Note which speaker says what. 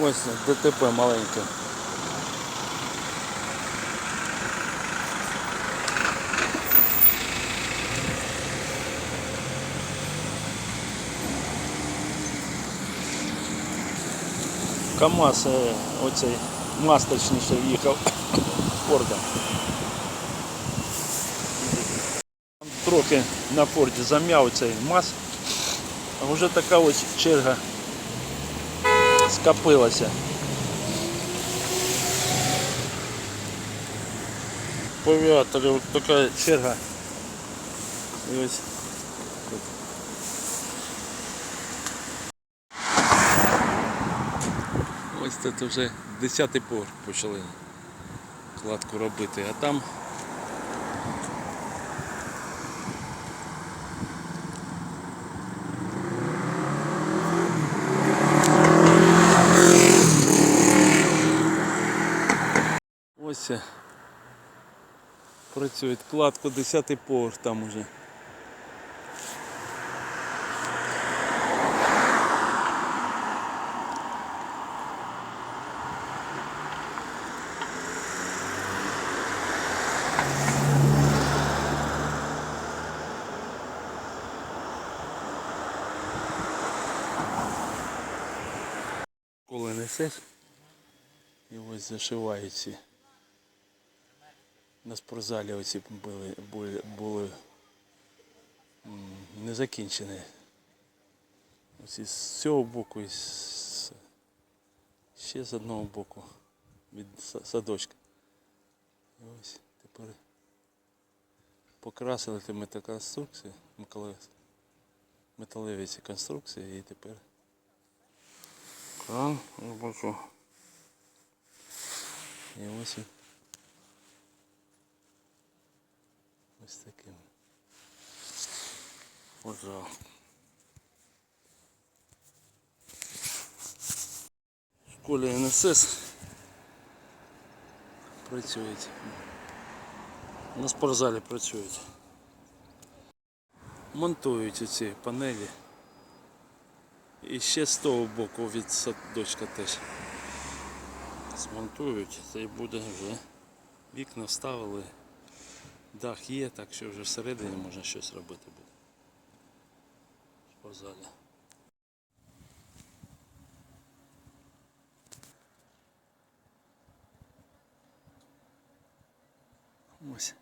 Speaker 1: Ось ДТП маленьке. КАМАЗ е, оцей масточніше їхав Фордом. Трохи на Форді зам'яв цей МАЗ, а вже така ось черга скопилася. По авіаторі така черга. І ось тут. Ось тут вже 10-й поверх почали кладку робити, а там ось е, працюють кладку 10-й поверх там уже. Коли несеш, і ось зашивають. На спортзалі оці були, були, були не закінчені. Ось із цього боку і з, ще з одного боку від садочка. І ось тепер покрасили ті метаконструкції, металеві- ці конструкції і тепер кран робочу. І ось Ось таким. Пожалуйста. В школі НСС працюють. На спортзалі працюють. Монтують ці панелі. І ще з того боку від садочка теж. Змонтують, це і буде вже. Вікна вставили. Дах є, так що вже всередині можна щось робити буде. Позаду. Ось.